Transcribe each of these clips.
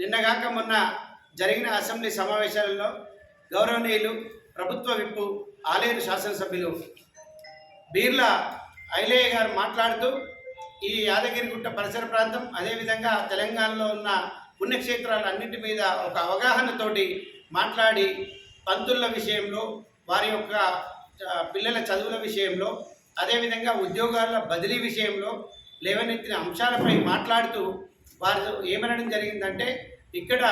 నిన్నగాక మొన్న జరిగిన అసెంబ్లీ సమావేశాలలో గౌరవనీయులు ప్రభుత్వ విప్పు ఆలేరు శాసనసభ్యులు బీర్ల ఐలయ్య గారు మాట్లాడుతూ ఈ యాదగిరిగుట్ట పరిసర ప్రాంతం అదేవిధంగా తెలంగాణలో ఉన్న పుణ్యక్షేత్రాలన్నింటి మీద ఒక అవగాహనతోటి మాట్లాడి పంతుల విషయంలో వారి యొక్క పిల్లల చదువుల విషయంలో అదేవిధంగా ఉద్యోగాల బదిలీ విషయంలో లేవనెత్తిన అంశాలపై మాట్లాడుతూ వారు ఏమనడం జరిగిందంటే ఇక్కడ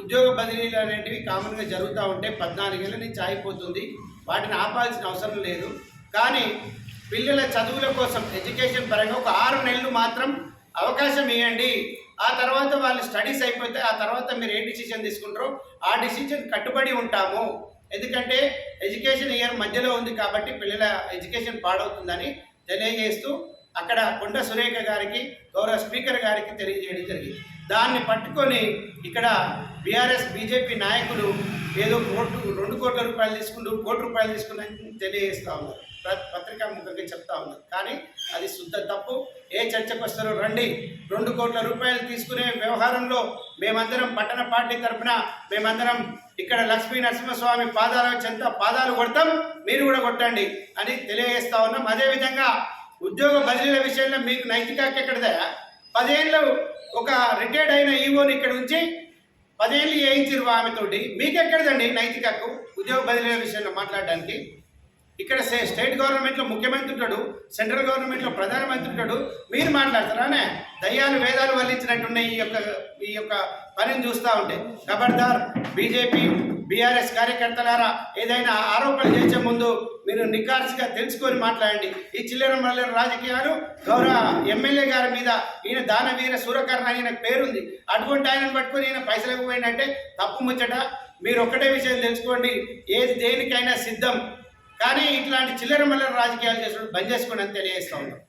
ఉద్యోగ బదిలీలు అనేటివి కామన్గా జరుగుతూ ఉంటే పద్నాలుగేళ్ళ నుంచి ఆగిపోతుంది. వాటిని ఆపాల్సిన అవసరం లేదు. కానీ పిల్లల చదువుల కోసం ఎడ్యుకేషన్ పరంగా ఒక ఆరు నెలలు మాత్రం అవకాశం ఇవ్వండి ఆ తర్వాత వాళ్ళు స్టడీస్ అయిపోతే ఆ తర్వాత మీరు ఏ డిసిషన్ తీసుకుంటారో ఆ డిసిషన్ కట్టుబడి ఉంటాము. ఎందుకంటే ఎడ్యుకేషన్ ఇయర్ మధ్యలో ఉంది కాబట్టి పిల్లల ఎడ్యుకేషన్ పాడవుతుందని తెలియజేస్తూ అక్కడ కొండ సురేఖ గారికి గౌరవ స్పీకర్ గారికి తెలియజేయడం జరిగింది. దాన్ని పట్టుకొని ఇక్కడ బీఆర్ఎస్ బీజేపీ నాయకులు ఏదో కోట్లు రెండు కోట్ల రూపాయలు తీసుకుంటూ కోటి రూపాయలు తీసుకున్నాయని తెలియజేస్తూ ఉన్నారు. పత్రికా ముఖంగా చెప్తా ఉన్నారు. కానీ అది శుద్ధ తప్పు. ఏ చర్చకు వస్తారో రండి. రెండు కోట్ల రూపాయలు తీసుకునే వ్యవహారంలో మేమందరం పట్టణ పార్టీ తరఫున మేమందరం ఇక్కడ లక్ష్మీ నరసింహస్వామి పాదాల చెంత పాదాలు కొడతాం మీరు కూడా కొట్టండి అని తెలియజేస్తా ఉన్నాం. అదేవిధంగా ఉద్యోగ బదిలీల విషయంలో మీకు నైతిక హక్కు ఎక్కడదా? పదేళ్ళు ఒక రిటైర్డ్ అయిన ఈవోని ఇక్కడ ఉంచి పదేళ్ళు వేయించారు ఆమెతోటి. మీకెక్కడదండి నైతిక హక్కు ఉద్యోగ బదిలీల విషయంలో మాట్లాడడానికి? ఇక్కడ స్టే- స్టేట్ గవర్నమెంట్లో ముఖ్యమంత్రి ఉంటాడు సెంట్రల్ గవర్నమెంట్లో ప్రధానమంత్రి ఉంటాడు. మీరు మాట్లాడతారానే దయ్యాలు వేదాలు వల్లించినట్టున్న ఈ యొక్క ఈ యొక్క పనిని చూస్తూ ఉంటే. ఖబర్దార్ బీజేపీ బీఆర్ఎస్ కార్యకర్తలారా ఏదైనా ఆరోపణలు చేసే ముందు మీరు నిఖార్సుగా తెలుసుకొని మాట్లాడండి. ఈ చిల్లర మల్లెర రాజకీయాలు గౌరవ ఎమ్మెల్యే గారి మీద ఈయన దానవీర సూరకర్ణ ఆయన పేరుంది. అటువంటి ఆయనను పట్టుకొని ఈయన పైసలకు పోయినట్టే తప్పు ముచ్చట. మీరు ఒక్కటే విషయం తెలుసుకోండి ఏది దేనికైనా సిద్ధం. కానీ ఇట్లాంటి చిల్లర మల్లెర రాజకీయాలు చేసినప్పుడు బంద్ చేసుకోండి అని తెలియజేస్తా ఉన్నాం.